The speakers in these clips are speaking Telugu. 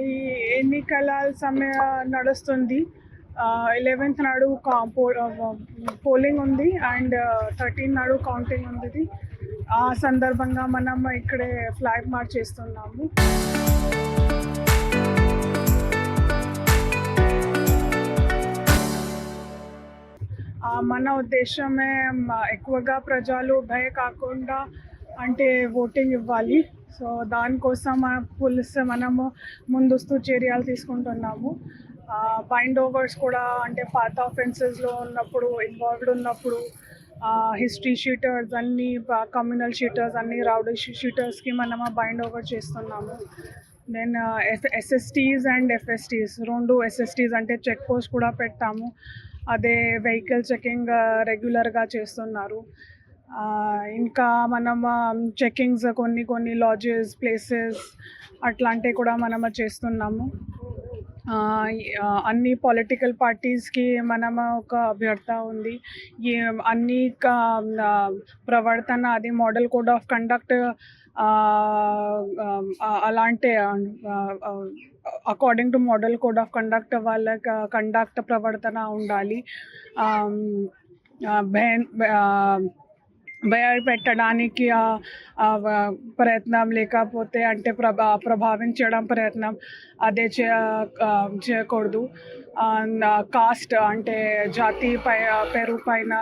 ఈ ఎన్నికల సమయ నడుస్తుంది. ఎలెవెన్త్ నాడు పో- పోలింగ్ ఉంది అండ్ థర్టీన్ నాడు కౌంటింగ్ ఉంది. ఆ సందర్భంగా మనం ఇక్కడే ఫ్లాగ్ మార్చ్ చేస్తున్నాము. మన ఉద్దేశమే ఎక్కువగా ప్రజలు భయ కాకుండా అంటే ఓటింగ్ ఇవ్వాలి. సో దానికోసం మన మనము ముందస్తు చర్యలు తీసుకుంటున్నాము. బైండ్ ఓవర్స్ కూడా అంటే పాత ఆఫెన్సెస్లో ఉన్నప్పుడు ఇన్వాల్వ్డ్ ఉన్నప్పుడు హిస్టరీ షీటర్స్ అన్ని కమ్యూనల్ షీటర్స్ అన్ని రౌడీ షీటర్స్కి మనము బైండ్ ఓవర్ చేస్తున్నాము. Then F SSTs and FSTs రెండు ఎస్ఎస్టీస్ అంటే చెక్ పోస్ట్ కూడా పెట్టాము. అదే వెహికల్ చెకింగ్ రెగ్యులర్గా చేస్తున్నారు. ఇంకా మనం చెకింగ్స్ కొన్ని కొన్ని లాడ్జెస్ ప్లేసెస్ అట్లాంటివి కూడా మనం చేస్తున్నాము. అన్ని పొలిటికల్ పార్టీస్కి మనం ఒక అభ్యర్థ ఉంది. ఈ అన్ని ప్రవర్తన అది మోడల్ కోడ్ ఆఫ్ కండక్ట్ అలాంటి according to model code of conduct వాళ్ళ కండక్ట్ ప్రవర్తన ఉండాలి. బెన్ భయపెట్టడానికి ప్రయత్నం లేకపోతే అంటే ప్రభా ప్రభావించడం ప్రయత్నం అదే చే చేయకూడదు. కాస్ట్ అంటే జాతి పై పేరు పైన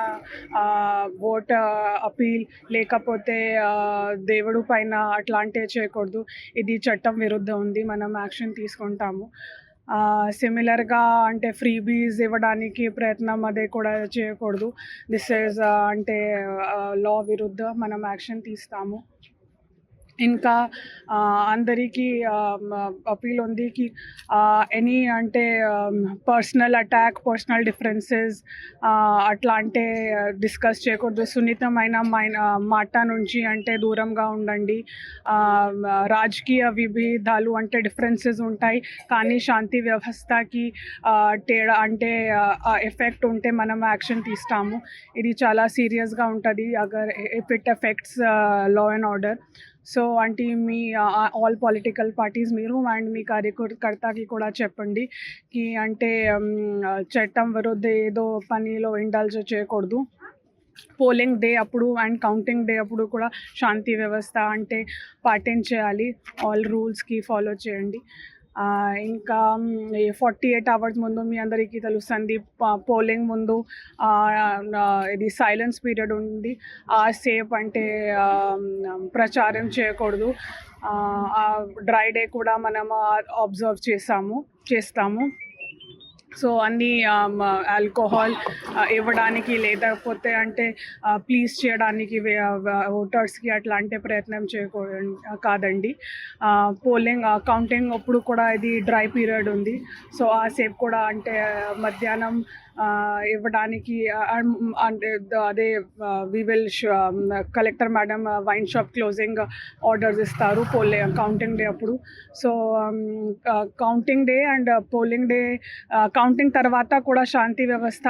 ఓట్ అపీల్ లేకపోతే దేవుడు పైన అట్లాంటివి చేయకూడదు. ఇది చట్టం విరుద్ధం ఉంది. మనం యాక్షన్ తీసుకుంటాము. సిమిలర్గా అంటే ఫ్రీబీస్ ఇవ్వడానికి ప్రయత్నం అదే కూడా చేయకూడదు. దిస్ ఈజ్ అంటే లా విరుద్ధ మనం యాక్షన్ తీస్తాము. ఇంకా అందరికీ అపీల్ ఉంది కి ఎనీ అంటే పర్సనల్ అటాక్ పర్సనల్ డిఫరెన్సెస్ అట్లా అంటే డిస్కస్ చేయకూడదు. సున్నితమైన మైన మాట నుంచి అంటే దూరంగా ఉండండి. రాజకీయ విభేదాలు అంటే డిఫరెన్సెస్ ఉంటాయి. కానీ శాంతి వ్యవస్థకి తేడా అంటే ఎఫెక్ట్ ఉంటే మనం యాక్షన్ తీస్తాము. ఇది చాలా సీరియస్గా ఉంటుంది. Agar if it effects law and order so అంటే మీ ఆల్ పొలిటికల్ పార్టీస్ మీరు అండ్ మీ కార్యకర్తకి కూడా చెప్పండి కి అంటే చట్టం విరుద్ధ ఏదో పనిలో ఇండల్జ్ చేయకూడదు. పోలింగ్ డే అప్పుడు అండ్ కౌంటింగ్ డే అప్పుడు కూడా శాంతి వ్యవస్థ అంటే పాటించేయాలి ఆల్ రూల్స్కి ఫాలో చేయండి. ఇంకా ఫార్టీ ఎయిట్ అవర్స్ ముందు మీ అందరికీ తెలుస్తుంది పోలింగ్ ముందు ఇది సైలెన్స్ పీరియడ్ ఉంది ఆ సేఫ్ అంటే ప్రచారం చేయకూడదు. డ్రై డే కూడా మనం అబ్జర్వ్ చేసాము చేస్తాము. సో అన్ని ఆల్కహాల్ ఇవ్వడానికి లేకపోతే అంటే ప్లీజ్ చేయడానికి ఓటర్స్కి అట్లాంటి ప్రయత్నం చేయకూడదు కాదండి. పోలింగ్ కౌంటింగ్ అప్పుడు కూడా ఇది డ్రై పీరియడ్ ఉంది. సో ఆ సేపు కూడా అంటే మధ్యాహ్నం ఇవ్వడానికి అంటే అదే we will collector madam wine shop closing orders ఇస్తారు పోలే కౌంటింగ్ డే అప్పుడు. So counting day and polling day counting తర్వాత కూడా శాంతి వ్యవస్థ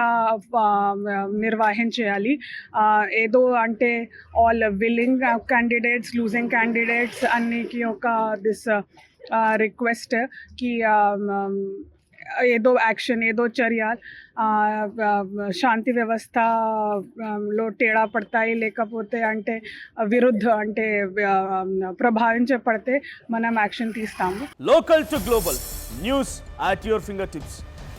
ఆ, నిర్వహించేయాలి ఏదో అంటే all willing candidates losing candidates అన్నికి ఒక దిస్ రిక్వెస్ట్కి ఏదో యాక్షన్ ఏదో చర్య శాంతి వ్యవస్థ లో తేడా పడతాయి. లేకపోతే అంటే విరుద్ధ అంటే ప్రభావించబడితే మనం action తీస్తాము. Local to global news at your finger tips